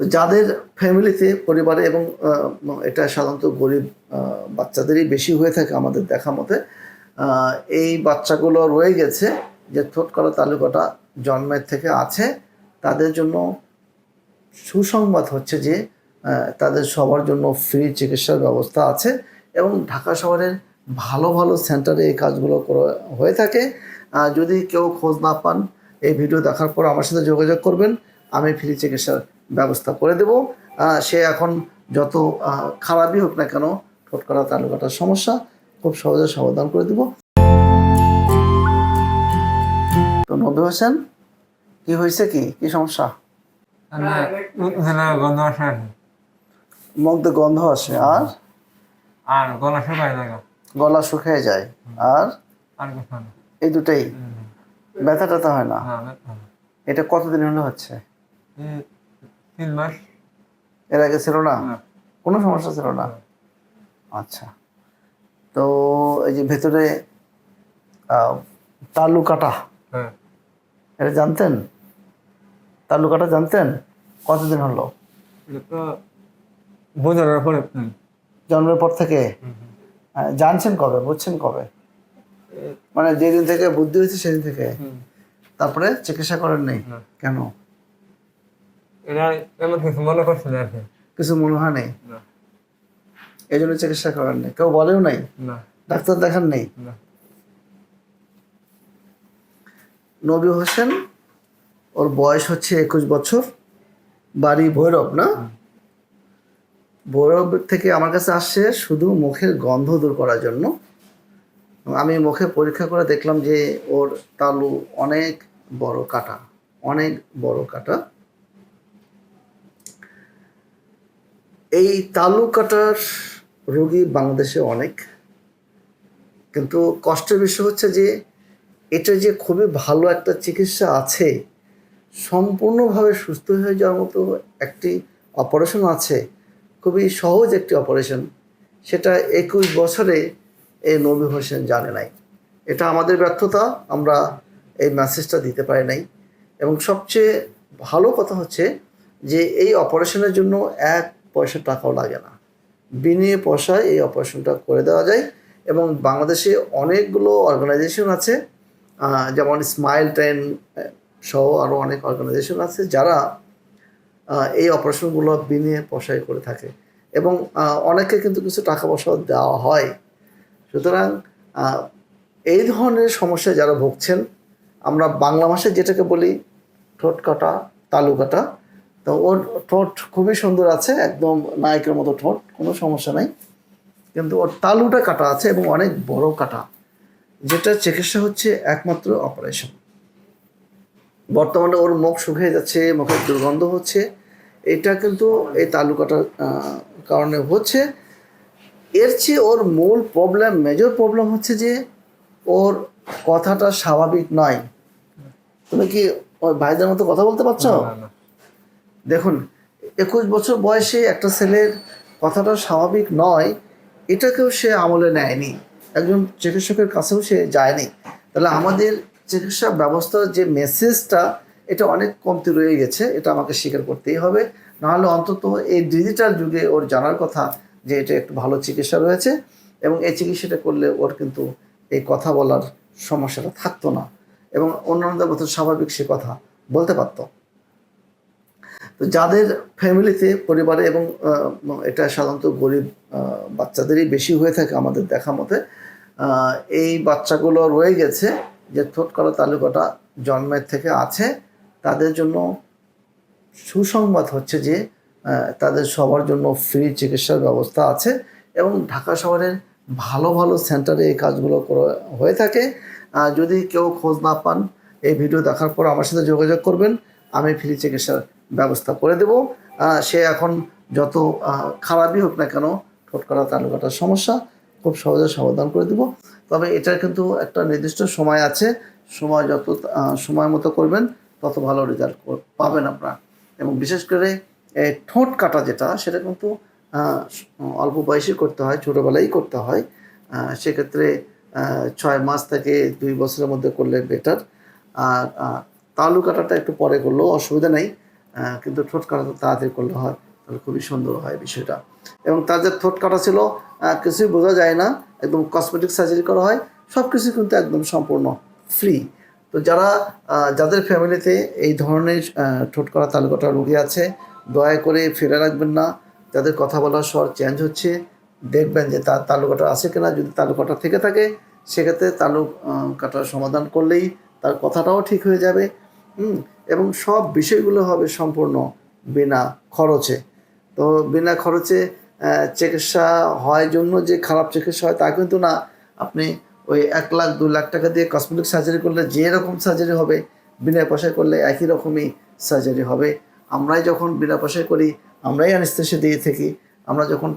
তো যাদের ফ্যামিলিতে, পরিবারে এবং এটা সাধারণত গরিব বাচ্চাদেরই বেশি হয়ে থাকে আমাদের দেখা মতে এই বাচ্চাগুলো রয়ে গেছে যে ঠোঁট করা তালুকাটা জন্মের থেকে আছে। তাদের জন্য সুসংবাদ হচ্ছে যে তাদের সবার জন্য ফ্রি চিকিৎসার ব্যবস্থা আছে এবং ঢাকা শহরের ভালো ভালো সেন্টারে এই কাজগুলো করা- হয়ে থাকে। যদি কেউ খোঁজ না পান, এই ভিডিও দেখার পর আমার সাথে যোগাযোগ করবেন। আমি ফ্রি চিকিৎসার ব্যবস্থা করে দেব। সে এখন যত খারাপই হোক না কেন ঠোঁটকরা তালুকাটার সমস্যা খুব সহজে সমাধান করে দেব। তো নবী হোসেন কি হয়েছে কি? কি সমস্যা? গন্ধ আসে। আর মুখ গন্ধ আসে আর? আর গলা শুকায় জায়গা গলা শুকিয়ে যায় আর? আর এই দুটাই। ব্যথা ট্যাথা হয় না? না। এটা কতদিন হলো হচ্ছে? তিন মাস। এর আগে ছিল না? না। কোনো সমস্যা ছিল না? আচ্ছা। তো এই যে ভেতরে তালু কাটা হ্যাঁ। এটা জানতেন? তালু কাটা জানতেন? কতদিন হলো? বোঝানোর পরে। জন্মের পর থেকে। জানছেন কবে? বুঝছেন কবে? মানে যেদিন থেকে বুদ্ধি হয়েছে সেদিন থেকে? তারপরে চিকিৎসা করেন নেই কেন? এমন কিছু মনে করছে না আর কি। কিছু মনে হয় নেই? এই জন্য চিকিৎসা করেন নেই। কেউ বলেও নাই? ডাক্তার দেখান নেই? নবী হোসেন ওর বয়স হচ্ছে একুশ বছর। বাড়ি ভৈরব না? ভৈরব থেকে আমার কাছে আসছে শুধু মুখের গন্ধ দূর করার জন্য। আমি মুখে পরীক্ষা করে দেখলাম যে ওর তালু অনেক বড় কাটা অনেক বড় কাটা। এই তালু কাটার রোগী বাংলাদেশে অনেক, কিন্তু কষ্টের বিষয় হচ্ছে যে, এটা যে খুবই ভালো একটা চিকিৎসা আছে, সম্পূর্ণভাবে সুস্থ হয়ে যাওয়ার মতো একটি অপারেশন আছে, খুবই সহজ একটি অপারেশন সেটা একুশ বছরে এই নবী হোসেন জানে নাই। এটা আমাদের ব্যর্থতা, আমরা এই মেসেজটা দিতে পারি নাই। এবং সবচেয়ে ভালো কথা হচ্ছে যে, এই অপারেশনের জন্য এক পয়সা টাকাও লাগে না। বিনিয়ে পয়সায় এই অপারেশনটা করে দেওয়া যায় এবং বাংলাদেশে অনেকগুলো অর্গানাইজেশন আছে যেমন স্মাইল ট্রেন সহ আরও অনেক অর্গানাইজেশন আছে যারা এই অপারেশনগুলো বিনিয়ে পয়সায় করে থাকে। এবং অনেকে কিন্তু কিছু টাকা পয়সাও দেওয়া হয়। সুতরাং এই ধরনের সমস্যায় যারা ভুগছেন, আমরা বাংলা ভাষায় যেটাকে বলি ঠোঁট কাটা, তালু কাটা তো ওর ঠোঁট খুবই সুন্দর আছে, একদম নায়কের মতো ঠোঁট, কোনো সমস্যা নাই। কিন্তু ওর তালুটা কাটা আছে এবং অনেক বড় কাটা, যেটা চিকিৎসা হচ্ছে একমাত্র অপারেশন। বর্তমানে ওর মুখ শুকিয়ে যাচ্ছে, মুখের দুর্গন্ধ হচ্ছে, এটা কিন্তু এই তালু কাটার কারণে হচ্ছে। এর চেয়ে ওর মূল প্রবলেম মেজর প্রবলেম হচ্ছে যে ওর কথাটা স্বাভাবিক নয়। তুমি কি ওই ভাইদের মতো কথা বলতে পারছ। দেখুন, একুশ বছর বয়সে একটা ছেলের কথাটা স্বাভাবিক নয়, এটাকেও সে আমলে নেয়নি। একজন চিকিৎসকের কাছেও সে যায়নি। তাহলে আমাদের চিকিৎসা ব্যবস্থার যে মেসেজটা এটা অনেক কমতি রয়ে গেছে, এটা আমাকে স্বীকার করতেই হবে। নাহলে অন্তত এই ডিজিটাল যুগে ওর জানার কথা যে এটা একটু ভালো চিকিৎসা রয়েছে এবং এই চিকিৎসাটা করলে ওর কিন্তু এই কথা বলার সমস্যাটা থাকতো না। এবং অন্যান্যদের মতো স্বাভাবিক সে কথা বলতে পারতো। তো যাদের ফ্যামিলিতে পরিবারে এবং এটা সাধারণত গরিব বাচ্চাদেরই বেশি হয়ে থাকে আমাদের দেখা মতে এই বাচ্চাগুলো রয়ে গেছে যে ঠোঁট করা তালুকাটা জন্মের থেকে আছে। তাদের জন্য সুসংবাদ হচ্ছে যে তাদের সবার জন্য ফ্রি চিকিৎসার ব্যবস্থা আছে এবং ঢাকা শহরের ভালো ভালো সেন্টারে এই কাজগুলো হয়ে থাকে। যদি কেউ খোঁজ না পান, এই ভিডিও দেখার পর আমার সাথে যোগাযোগ করবেন। আমি ফ্রি চিকিৎসার ব্যবস্থা করে দেব। সে এখন যত খারাপই হোক না কেন ঠোঁটকরা তালুকাটার সমস্যা খুব সহজে সমাধান করে দেব। তবে এটার কিন্তু একটা নির্দিষ্ট সময় আছে। সময় যত সময় মতো করবেন, তত ভালো রেজাল্ট পাবেন আপনারা। এবং বিশেষ করে ঠোঁট কাটা যেটা, সেটা কিন্তু অল্প বয়সে করতে হয় ছোটোবেলায় করতে হয়। সেক্ষেত্রে ছয় মাস থেকে দুই বছরের মধ্যে করলে বেটার আর তালু কাটাটা একটু পরে করলেও অসুবিধা নেই। কিন্তু ঠোঁট কাটা তাড়াতাড়ি করলে হয়, তাহলে খুবই সুন্দর হয় বিষয়টা। এবং তার যে ঠোঁট কাটা ছিল কিছুই বোঝা যায় না, একদম কসমেটিক সার্জারি করা হয় সব কিছু কিন্তু একদম সম্পূর্ণ ফ্রি তো যারা যাদের ফ্যামিলিতে এই ধরনের ঠোঁট করা তালুকাটা রুগী আছে, দয়া করে ফেলে রাখবেন না। যাদের কথা বলার স্বর চেঞ্জ হচ্ছে, দেখবেন যে তার তালুকাটা আছে কিনা। যদি তালুকাটা থেকে থাকে, সেক্ষেত্রে তালুক কাটার সমাধান করলেই তার কথাটাও ঠিক হয়ে যাবে। হুম, এবং সব বিষয়গুলো হবে সম্পূর্ণ বিনা খরচে। তো বিনা খরচে চিকিৎসা হয় জন্য যে খারাপ চিকিৎসা হয় তা কিন্তু না। আপনি ওই এক লাখ দু লাখ টাকা দিয়ে কসমেটিক সার্জারি করলে যে রকম সার্জারি হবে বিনা পয়সায় করলে একই রকমই সার্জারি হবে। আমরাই যখন বিনা পয়সায় করি আমরাই অ্যানেস্থেসিয়া দিয়ে থাকি। আমরা যখন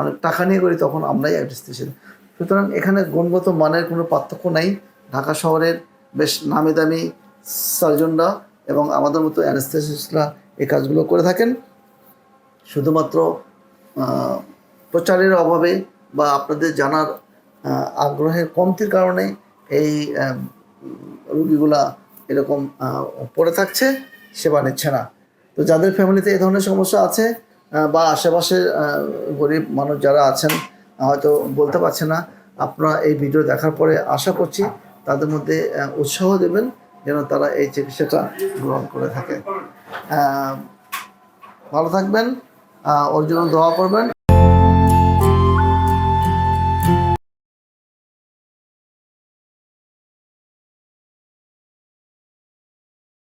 অনেক টাকা নিয়ে করি তখন আমরাই অ্যানেস্থেসিয়া সুতরাং এখানে গুণগত মানের কোনো পার্থক্য নাই। ঢাকা শহরের বেশ নামি দামি সার্জনরা এবং আমাদের মতো অ্যানেস্থেসিস্টরা এই কাজগুলো করে থাকেন। শুধুমাত্র প্রচারের অভাবে বা আপনাদের জানার আগ্রহের কমতির কারণে এই রুগীগুলা এরকম পড়ে থাকছে, সেবা নিচ্ছে না। তো যাদের ফ্যামিলিতে এই ধরনের সমস্যা আছে বা আশেপাশে গরিব মানুষ যারা আছেন, হয়তো বলতে পারছে না, আপনারা এই ভিডিও দেখার পরে আশা করছি তাদের মধ্যে উৎসাহ দেবেন। যেন তারা এই চিকিৎসাটা গ্রহণ করে থাকে। ভালো থাকবেন। ওর জন্য দোয়া করবেন